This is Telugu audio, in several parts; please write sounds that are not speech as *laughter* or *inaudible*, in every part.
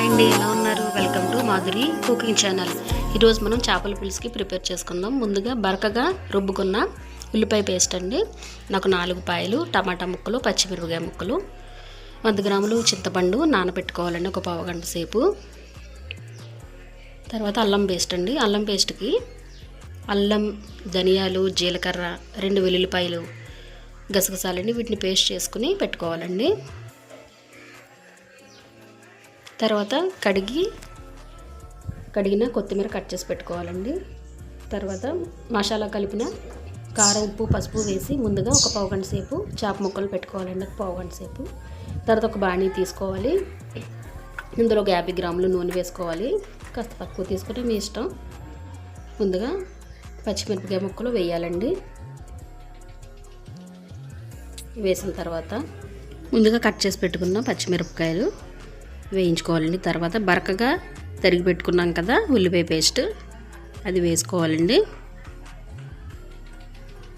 హాయ్ అండి ఎలా ఉన్నారు? Welcome to Madhuri cooking channel. ఈరోజు మనం చేపల పులుసుకి ప్రిపేర్ చేసుకుందాం. ముందుగా బరకగా రుబ్బుకున్న ఉల్లిపాయ పేస్ట్ అండి. నాకు నాలుగు పాయలు టమాటా ముక్కలు పచ్చిమిరపకాయ ముక్కలు. వంద గ్రాములు చింతపండు నానబెట్టుకోవాలండి ఒక పావు గంట సేపు. తర్వాత అల్లం పేస్ట్ అండి. అల్లం పేస్ట్కి అల్లం ధనియాలు జీలకర్ర రెండు వెల్లుల్లిపాయలు గసగసాలండి. వీటిని పేస్ట్ చేసుకుని పెట్టుకోవాలండి. తర్వాత కడిగి కడిగిన కొత్తిమీర కట్ చేసి పెట్టుకోవాలండి. తర్వాత మసాలా కలిపిన కారం ఉప్పు పసుపు వేసి ముందుగా ఒక పావు గంట సేపు చేప ముక్కలు పెట్టుకోవాలండి ఒక పావు గంట సేపు. తర్వాత ఒక బాణీ తీసుకోవాలి. ఇందులో ఒక యాభై గ్రాములు నూనె వేసుకోవాలి. కాస్త తక్కువ తీసుకుంటే మీ ఇష్టం. ముందుగా పచ్చిమిరపకాయ ముక్కలు వేయాలండి. వేసిన తర్వాత ముందుగా కట్ చేసి పెట్టుకున్న పచ్చిమిరపకాయలు వేయించుకోవాలండి. తర్వాత బరకగా తరిగి పెట్టుకున్నాం కదా ఉల్లిపాయ పేస్ట్. అది వేసుకోవాలండి.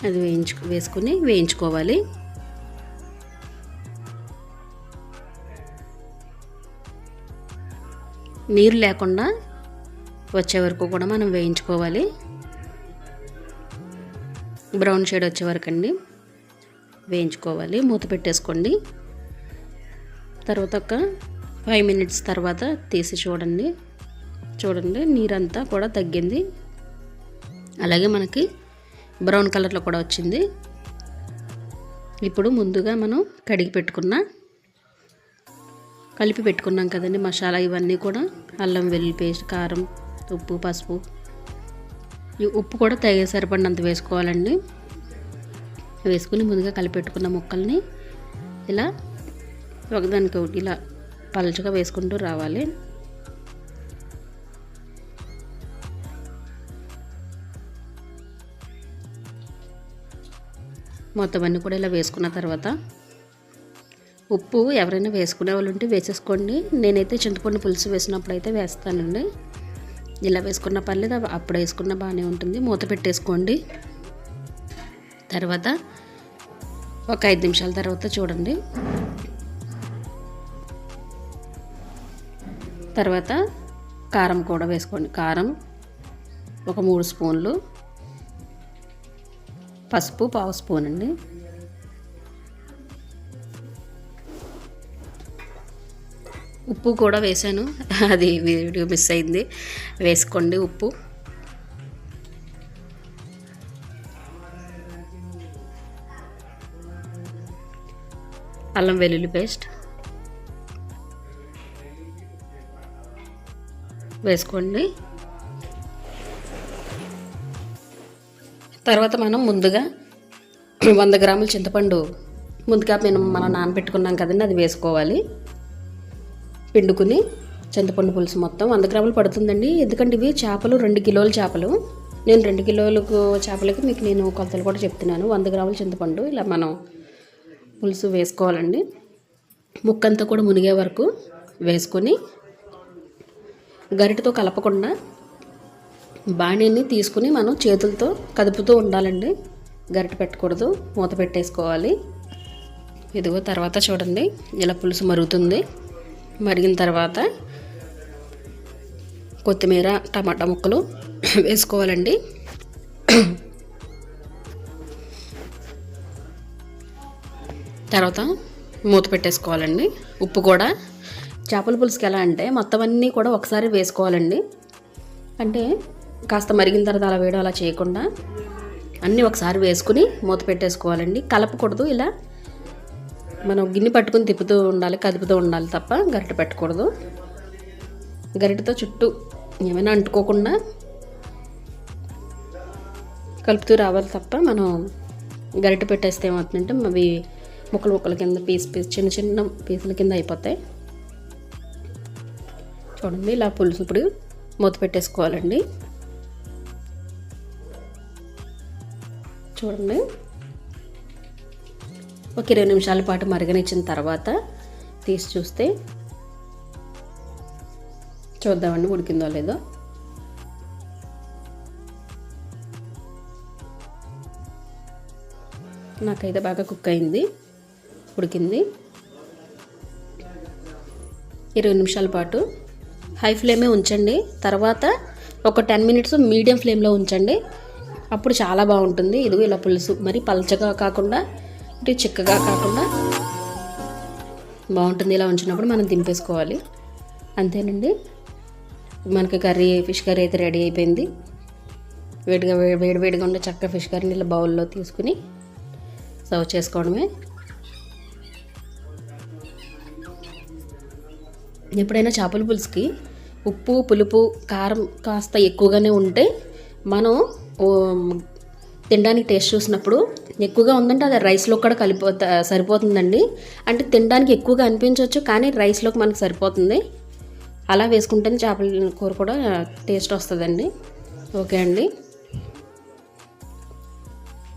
అది వేయించు వేసుకుని వేయించుకోవాలి. నీరు లేకుండా వచ్చే వరకు కూడా మనం వేయించుకోవాలి. బ్రౌన్ షేడ్ వచ్చే వరకు అండి. వేయించుకోవాలి. మూత పెట్టేసుకోండి. తర్వాత ఒక ఫైవ్ మినిట్స్ తర్వాత తీసి చూడండి. చూడండి నీరంతా కూడా తగ్గింది. అలాగే మనకి బ్రౌన్ కలర్లో కూడా వచ్చింది. ఇప్పుడు ముందుగా మనం కడిగి పెట్టుకున్న కలిపి పెట్టుకున్నాం కదండి మసాలా ఇవన్నీ కూడా. అల్లం వెల్లుల్లి పేస్ట్ కారం ఉప్పు పసుపు. ఈ ఉప్పు కూడా తగిన సరిపడినంత వేసుకోవాలండి. వేసుకుని ముందుగా కలిపెట్టుకున్న ముక్కల్ని ఇలా ఒకదానికి ఒకటి ఇలా పలచగా వేసుకుంటూ రావాలి. మొత్తం అన్నీ కూడా ఇలా వేసుకున్న తర్వాత ఉప్పు ఎవరైనా వేసుకునే వాళ్ళు ఉంటే వేసేసుకోండి. నేనైతే చింతపండు పులుసు వేసినప్పుడు అయితే వేస్తానండి. ఇలా వేసుకున్న పర్లేదు అప్పుడు వేసుకున్న బాగానే ఉంటుంది. మూత పెట్టేసుకోండి. తర్వాత ఒక ఐదు నిమిషాల తర్వాత చూడండి. తర్వాత కారం కూడా వేసుకోండి. కారం ఒక మూడు స్పూన్లు పసుపు పావు స్పూన్ అండి. ఉప్పు కూడా వేసాను. అది వీడియో మిస్ అయింది. వేసుకోండి ఉప్పు. అల్లం వెల్లుల్లి పేస్ట్. వేసుకోండి. తర్వాత మనం ముందుగా వంద గ్రాముల చింతపండు ముందుగా మేము మనం నానబెట్టుకున్నాం కదండి అది వేసుకోవాలి. పిండుకుని చింతపండు పులుసు మొత్తం వంద గ్రాములు పడుతుందండి. ఎందుకంటే ఇవి చేపలు రెండు కిలోల చేపలు. నేను రెండు కిలోలకు చేపలకి మీకు నేను కొలతలు కూడా చెప్తున్నాను. వంద గ్రాముల చింతపండు ఇలా మనం పులుసు వేసుకోవాలండి. ముక్కంతా కూడా మునిగే వరకు వేసుకొని గరిటతో కలపకుండా బాణీని తీసుకుని మనం చేతులతో కదుపుతూ ఉండాలండి. గరిట పెట్టకూడదు మూత పెట్టేసుకోవాలి. ఇదిగో తర్వాత చూడండి ఇలా పులుసు మరుగుతుంది. మరిగిన తర్వాత కొత్తిమీర టమాటా ముక్కలు *clears throat* వేసుకోవాలండి. తర్వాత మూత పెట్టేసుకోవాలండి. ఉప్పు కూడా చేపల పులుసుకి ఎలా అంటే మొత్తం అన్నీ కూడా ఒకసారి వేసుకోవాలండి. అంటే కాస్త మరిగిన తర్వాత అలా వేయడం అలా చేయకుండా అన్నీ ఒకసారి వేసుకుని మూత పెట్టేసుకోవాలండి. కలపకూడదు ఇలా మనం గిన్నె పట్టుకుని తిప్పుతూ ఉండాలి కదుపుతూ ఉండాలి తప్ప గరిట పెట్టకూడదు. గరిటతో చుట్టూ ఏమైనా అంటుకోకుండా కలుపుతూ రావాలి తప్ప మనం గరిట పెట్టేస్తే ఏమవుతుందంటే అవి ముక్కలు ముక్కల కింద పీస్ పీస్ చిన్న చిన్న పీసుల కింద అయిపోతాయి. చూడండి ఇలా పులుసు ఇప్పుడు మూత పెట్టేసుకోవాలండి. చూడండి. ఒక ఇరవై నిమిషాల పాటు మరగనిచ్చిన తర్వాత తీసి చూస్తే చూద్దామండి ఉడికిందో లేదో. నాకైతే బాగా కుక్ అయింది ఉడికింది. ఇరవై నిమిషాల పాటు హై ఫ్లేమే ఉంచండి. తర్వాత ఒక టెన్ మినిట్స్ మీడియం ఫ్లేమ్లో ఉంచండి. అప్పుడు చాలా బాగుంటుంది. ఇదిగో ఇలా పులుసు. మరి పలచగా కాకుండా ఇటు చిక్కగా కాకుండా బాగుంటుంది. ఇలా ఉంచినప్పుడు మనం దింపేసుకోవాలి. అంతేనండి. మనకి కర్రీ ఫిష్ కర్రీ అయితే రెడీ అయిపోయింది. వేడిగా వేడి వేడిగా ఉండే చక్కగా ఫిష్ కర్రీని ఇలా బౌల్లో తీసుకుని సర్వ్ చేసుకోవడమే. ఎప్పుడైనా చేపల పులుసుకి ఉప్పు పులుపు కారం కాస్త ఎక్కువగానే ఉంటే మనం తినడానికి టేస్ట్ చూసినప్పుడు ఎక్కువగా ఉందంటే అది రైస్లో కూడా కలిపో సరిపోతుందండి. అంటే తినడానికి ఎక్కువగా అనిపించవచ్చు కానీ రైస్లోకి మనకు సరిపోతుంది. అలా వేసుకుంటేనే చేపల కూర కూడా టేస్ట్ వస్తుందండి. ఓకే అండి.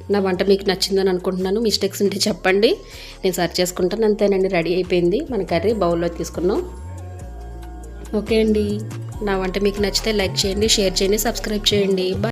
నా వంట మీకు నచ్చిందని అనుకుంటున్నాను. మిస్టేక్స్ ఉంటే చెప్పండి. నేను సర్చ్ చేసుకుంటాను. అంతేనండి. రెడీ అయిపోయింది. మన కర్రీ బౌల్లో తీసుకున్నాం. ఓకే అండి. నా వంట మీకు నచ్చితే లైక్ చేయండి షేర్ చేయండి సబ్స్క్రైబ్ చేయండి. బాయ్